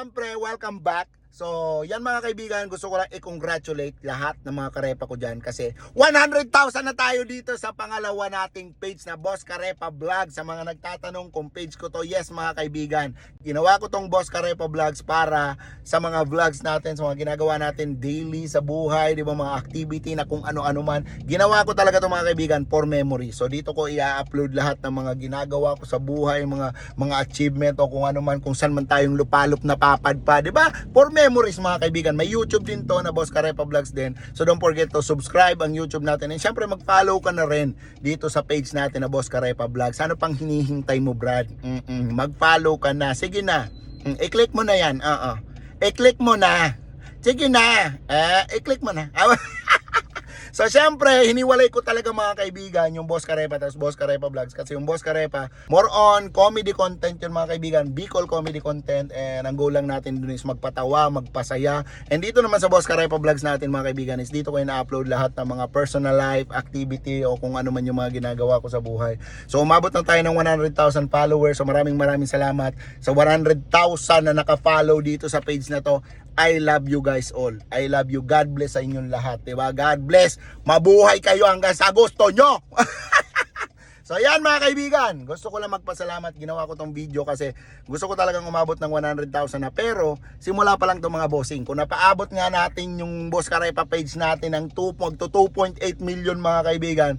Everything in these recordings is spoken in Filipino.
syempre, welcome back. So, yan mga kaibigan, gusto ko lang i-congratulate lahat ng mga karepa ko dyan kasi 100,000 na tayo dito sa pangalawa nating page na Boss Karepa Vlog. Sa mga nagtatanong kung page ko to, yes mga kaibigan, ginawa ko tong Boss Karepa Vlogs para sa mga vlogs natin, sa mga ginagawa natin daily sa buhay, di ba mga activity na kung ano-ano man. Ginawa ko talaga to mga kaibigan for memory. So, dito ko i-upload lahat ng mga ginagawa ko sa buhay, mga mga achievement o kung ano man, kung saan man tayong lupalop na papadpa, di ba? For memories mga kaibigan. May YouTube din to na Boss Karepa Vlogs din. So don't forget to subscribe ang YouTube natin. And syempre mag-follow ka na rin dito sa page natin na Boss Karepa Vlogs. Ano pang hinihintay mo Brad? Mm-mm. Mag-follow ka na. Sige na. Mm, i-click mo na yan. Oo. I-click mo na. Sige na. Ah, i-click mo na. So syempre, hiniwalay ko talaga mga kaibigan yung Boss Karepa tapos Boss Karepa Vlogs kasi yung Boss Karepa more on comedy content yun mga kaibigan, Bicol comedy content and ang goal lang natin dun is magpatawa, magpasaya. And dito naman sa Boss Karepa Vlogs natin mga kaibigan is dito ko na-upload lahat ng mga personal life, activity o kung ano man yung mga ginagawa ko sa buhay. So umabot na tayo ng 100,000 followers. So maraming maraming salamat sa 100,000 na naka-follow dito sa page na to. I love you guys all. I love you. God bless sa inyong lahat. Diba? God bless. Mabuhay kayo hanggang sa gusto nyo. so yan mga kaibigan. Gusto ko lang magpasalamat. Ginawa ko tong video kasi gusto ko talagang umabot ng 100,000 na. Pero simula pa lang itong mga bossing. Kung napaabot nga natin yung Boss Karepa page natin ng 2, magto 2.8 million mga kaibigan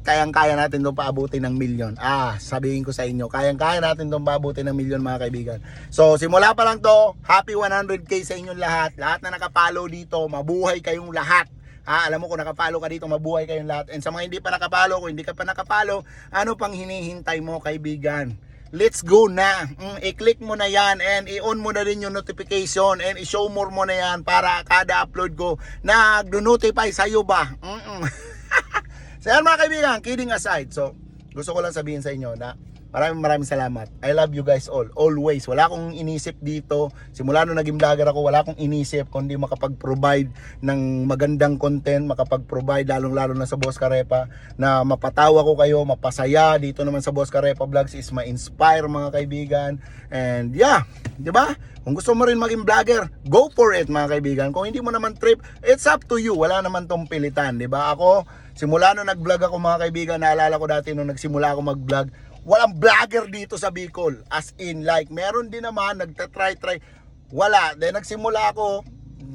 kayang-kaya natin itong paabutin ng milyon. Ah, sabihin ko sa inyo, kayang-kaya natin itong paabutin ng milyon mga kaibigan. So, simula pa lang to, happy 100k sa inyong lahat. Lahat na nakapalo dito, mabuhay kayong lahat. Ha, alam mo kung nakapalo ka dito, mabuhay kayong lahat. And sa mga hindi pa nakapalo, kung hindi ka pa nakapalo, ano pang hinihintay mo kaibigan? Let's go na. Mm, i-click mo na yan and i-on mo na rin yung notification and i-show more mo na yan para kada upload ko nag-notify sa'yo ba? Mm-mm. So yan mga kaibigan, kidding aside. So, gusto ko lang sabihin sa inyo na maraming maraming salamat. I love you guys all. Always. Wala akong inisip dito. Simula nung naging vlogger ako, wala akong inisip kundi makapag-provide ng magandang content, makapag-provide lalong-lalo na sa Boss Karepa na mapatawa ko kayo, mapasaya. Dito naman sa Boss Karepa Vlogs is ma-inspire mga kaibigan. And yeah, 'di ba? Kung gusto mo rin maging vlogger, go for it mga kaibigan. Kung hindi mo naman trip, it's up to you. Wala naman tong pilitan, 'di ba? Ako, simula nung nag-vlog ako mga kaibigan, naalala ko dati nung nagsimula ako mag-vlog, walang vlogger dito sa Bicol. As in, like, meron din naman, nagtatry-try. Wala. Then, nagsimula ako,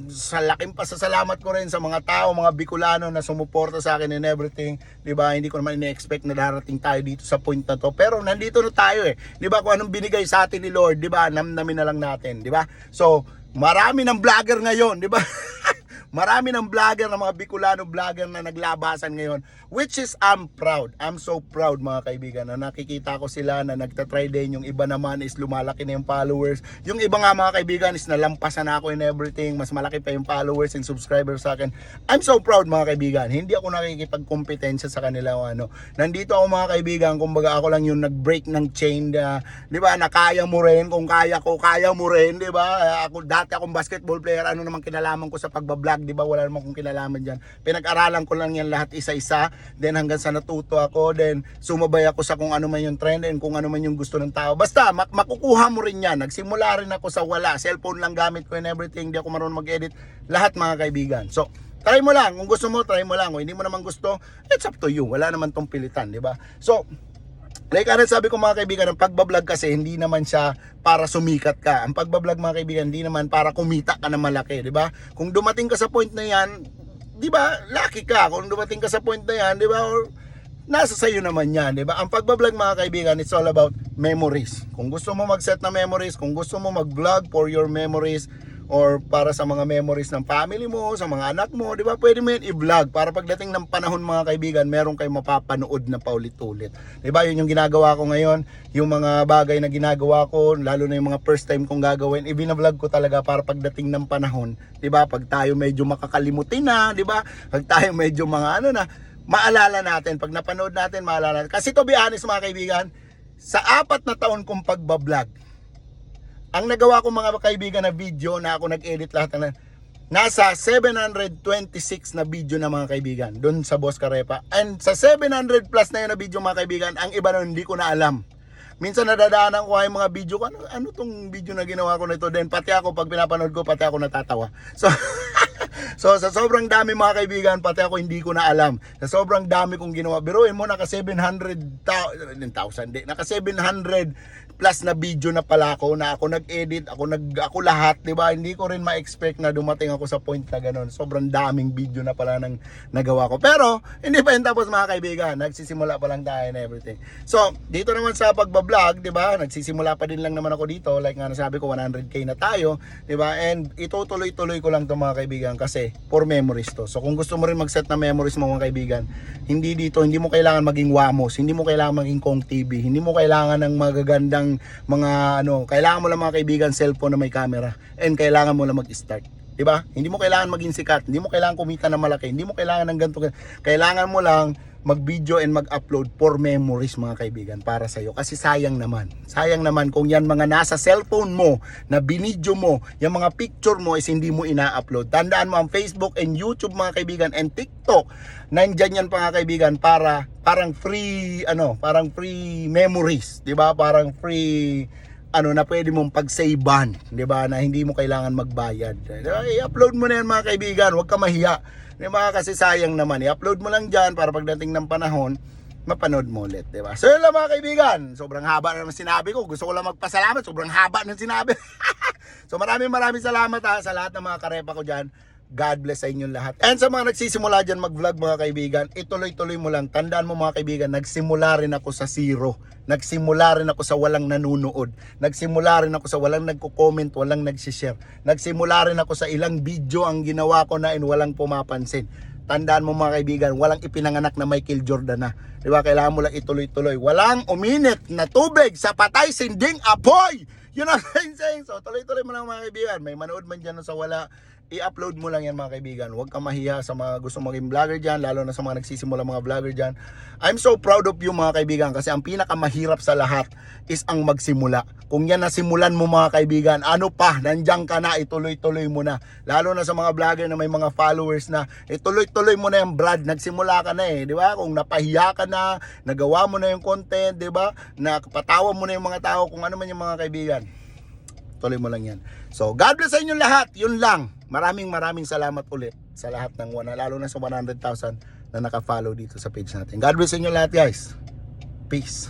sa laking pasasalamat ko rin sa mga tao, mga Bicolano na sumuporta sa akin and everything. 'Di ba? Hindi ko naman ina-expect na darating tayo dito sa point na to. Pero nandito na tayo eh. 'Di ba? Kung anong binigay sa atin ni Lord, 'di ba? Namnamin na lang natin, 'di ba? So, marami ng vlogger ngayon, 'di ba? Marami ng vlogger, ng mga Bicolano vlogger na naglabasan ngayon. Which is, I'm proud. I'm so proud mga kaibigan na nakikita ko sila na nagtatry din. Yung iba naman is lumalaki na yung followers. Yung iba nga mga kaibigan is nalampasan na ako in everything. Mas malaki pa yung followers and subscribers sa akin. I'm so proud mga kaibigan. Hindi ako nakikipagkompetensya sa kanila o ano. Nandito ako mga kaibigan, kumbaga ako lang yung nag-break ng chain na, di ba, na kaya mo rin. Kung kaya ko, kaya mo rin, di ba? Ako, dati akong basketball player, ano naman kinalaman ko sa pagbablog, di ba? Wala naman kong kinalaman dyan. Pinag-aralan ko lang yan lahat isa-isa. Then hanggang sa natuto ako, then sumabay ako sa kung ano man yung trend and kung ano man yung gusto ng tao. Basta, mak- makukuha mo rin yan. Nagsimula rin ako sa wala. Cellphone lang gamit ko and everything. Di ako marunong mag-edit. Lahat mga kaibigan. So, try mo lang. Kung gusto mo, try mo lang. Kung hindi mo naman gusto, it's up to you. Wala naman tong pilitan, di ba? So, Like ano sabi ko mga kaibigan, ang pagbablog kasi hindi naman siya para sumikat ka. Ang pagbablog mga kaibigan, hindi naman para kumita ka na malaki, di ba? Kung dumating ka sa point na yan, di ba, lucky ka. Kung dumating ka sa point na yan, di ba, or nasa sayo naman yan, di ba? Ang pagbablog mga kaibigan, it's all about memories. Kung gusto mo mag-set na memories, kung gusto mo mag-vlog for your memories, or para sa mga memories ng family mo, sa mga anak mo, di ba? Pwede mo yan i-vlog para pagdating ng panahon mga kaibigan, meron kayong mapapanood na paulit-ulit. Di ba? Yun yung ginagawa ko ngayon, yung mga bagay na ginagawa ko, lalo na yung mga first time kong gagawin, ibina-vlog ko talaga para pagdating ng panahon, di ba? Pag tayo medyo makakalimutin na, di ba? Pag tayo medyo mga ano na, maalala natin, pag napanood natin, maalala natin. Kasi to be honest mga kaibigan, sa apat na taon kong pagbablog, ang nagawa ko mga kaibigan na video na ako nag-edit lahat na nasa 726 na video na mga kaibigan doon sa Boss Karepa. And sa 700 plus na yun na video mga kaibigan, ang iba nun hindi ko na alam. minsan nadadaanan ko yung mga video ko, ano, ano tong video na ginawa ko nito? Then pati ako, pag pinapanood ko, pati ako natatawa. So, so sa sobrang dami mga kaibigan, pati ako hindi ko na alam. Sa sobrang dami kong ginawa. Biruin mo, naka 700,000, di, naka 700 plus na video na pala ako na ako nag-edit, ako nag ako lahat, 'di ba? Hindi ko rin ma-expect na dumating ako sa point na ganun. Sobrang daming video na pala nang nagawa ko. Pero hindi pa yun tapos mga kaibigan, nagsisimula pa lang tayo and everything. So, dito naman sa pagba-vlog, 'di ba? Nagsisimula pa din lang naman ako dito, like nga nasabi ko 100k na tayo, 'di ba? And itutuloy-tuloy ko lang 'to mga kaibigan kasi for memories to. So, kung gusto mo rin mag-set na memories mo mga kaibigan, hindi dito, hindi mo kailangan maging Wamos, hindi mo kailangan maging Kong TV, hindi mo kailangan ng magagandang mga ano, kailangan mo lang mga kaibigan cellphone na may camera and kailangan mo lang mag-start. 'Di ba? Hindi mo kailangan maging sikat, hindi mo kailangan kumita ng malaki, hindi mo kailangan ng ganito. Kailangan mo lang mag-video and mag-upload for memories mga kaibigan para sa iyo kasi sayang naman. Sayang naman kung yan mga nasa cellphone mo na binidyo mo, yung mga picture mo is hindi mo ina-upload. Tandaan mo ang Facebook and YouTube mga kaibigan and TikTok. Nandyan yan mga kaibigan para parang free ano, parang free memories, 'di ba? Parang free ano na pwede mong pag-savean, 'di ba? Na hindi mo kailangan magbayad. Diba? I-upload mo na yan mga kaibigan, huwag ka mahiya. 'Di ba? Kasi sayang naman. I-upload mo lang diyan para pagdating ng panahon, mapanood mo ulit, 'di ba? So yun lang mga kaibigan. Sobrang haba na naman sinabi ko. Gusto ko lang magpasalamat. Sobrang haba ng sinabi. so maraming maraming salamat ha, sa lahat ng mga karepa ko diyan. God bless sa inyong lahat. And sa mga nagsisimula dyan mag-vlog mga kaibigan, ituloy-tuloy mo lang. Tandaan mo mga kaibigan, nagsimula rin ako sa zero. Nagsimula rin ako sa walang nanunood. Nagsimula rin ako sa walang nagko-comment, walang nagsishare. Nagsimula rin ako sa ilang video ang ginawa ko na and walang pumapansin. Tandaan mo mga kaibigan, walang ipinanganak na Michael Jordan na. Di ba? Kailangan mo lang ituloy-tuloy. Walang uminit na tubig sa patay sinding apoy! Yun ang saying. So, tuloy-tuloy mo lang mga kaibigan. May manood man dyan sa wala, i-upload mo lang yan mga kaibigan. Huwag kang mahiya sa mga gusto maging vlogger dyan, lalo na sa mga nagsisimula mga vlogger dyan. I'm so proud of you mga kaibigan kasi ang pinakamahirap sa lahat is ang magsimula. Kung yan nasimulan mo mga kaibigan, ano pa, nandiyan ka na, ituloy-tuloy mo na. Lalo na sa mga vlogger na may mga followers na, ituloy-tuloy mo na yung Brad, nagsimula ka na eh, di ba? Kung napahiya ka na, nagawa mo na yung content, di ba? Napatawa mo na yung mga tao, kung ano man yung mga kaibigan tuloy mo lang yan. So, God bless sa inyong lahat. Yun lang. Maraming maraming salamat ulit sa lahat ng wana, lalo na sa 100,000 na naka-follow dito sa page natin. God bless sa inyo lahat, guys. Peace.